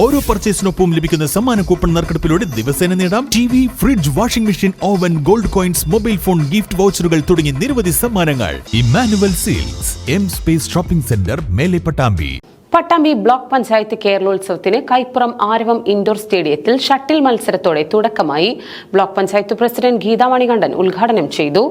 ഓരോ പർച്ചേസിനൊപ്പം ലഭിക്കുന്ന സമ്മാന കൂപ്പൺ നറുക്കെടുപ്പിലൂടെ ദിവസേന നേടാം. T V fridge washing machine oven gold coins mobile phone gift വൗച്ചറുകൾ തുടങ്ങി നിരവധി സമ്മാനങ്ങൾ. Emmanuel Silks M space shopping centre Mele Pattambi. Pattambi block panchayat കേരളോത്സവത്തിന് Kaippuram ആരവം ഇൻഡോർ സ്റ്റേഡിയത്തിൽ ഷട്ടിൽ മത്സരത്തോടെ തുടക്കമായി ബ്ലോക്ക് പഞ്ചായത്ത് പ്രസിഡന്റ് ഗീതാമണികണ്ഠൻ ഉദ്ഘാടനം ചെയ്തു.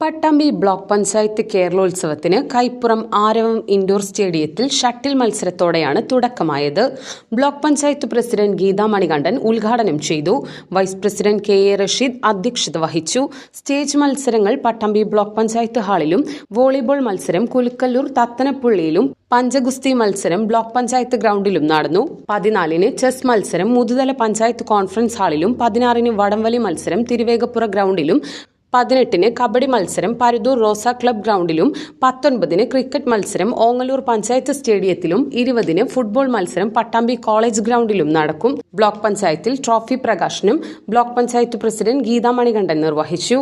പട്ടാമ്പി ബ്ലോക്ക് പഞ്ചായത്ത് കേരളോത്സവത്തിന് കൈപ്പുറം ആരവം ഇൻഡോർ സ്റ്റേഡിയത്തിൽ ഷട്ടിൽ മത്സരത്തോടെയാണ് തുടക്കമായത്. ബ്ലോക്ക് പഞ്ചായത്ത് പ്രസിഡന്റ് ഗീതാ മണികണ്ഠൻ ഉദ്ഘാടനം ചെയ്തു. Vice president K A Rasheed അധ്യക്ഷത വഹിച്ചു. സ്റ്റേജ് മത്സരങ്ങൾ പട്ടാമ്പി ബ്ലോക്ക് പഞ്ചായത്ത് ഹാളിലും വോളിബോൾ മത്സരം കുലുക്കല്ലൂർ തത്തനപ്പുള്ളിയിലും പഞ്ചഗുസ്തി മത്സരം ബ്ലോക്ക് പഞ്ചായത്ത് ഗ്രൗണ്ടിലും നടന്നു. പതിനാലിന് ചെസ് മത്സരം മുതുതല പഞ്ചായത്ത് കോൺഫറൻസ് ഹാളിലും പതിനാറിന് വടംവലി മത്സരം തിരുവേഗപ്പുറ ഗ്രൗണ്ടിലും പതിനെട്ടിന് കബഡി മത്സരം പരുതൂർ റോസ ക്ലബ് ഗ്രൗണ്ടിലും പത്തൊൻപതിന് ക്രിക്കറ്റ് മത്സരം ഓങ്ങല്ലൂർ പഞ്ചായത്ത് സ്റ്റേഡിയത്തിലും ഇരുപതിന് ഫുട്ബോൾ മത്സരം പട്ടാമ്പി കോളേജ് ഗ്രൗണ്ടിലും നടക്കും. ബ്ലോക്ക് പഞ്ചായത്തിൽ ട്രോഫി പ്രകാശനം ബ്ലോക്ക് പഞ്ചായത്ത് പ്രസിഡന്റ് ഗീതാ മണികണ്ഠൻ നിർവഹിച്ചു.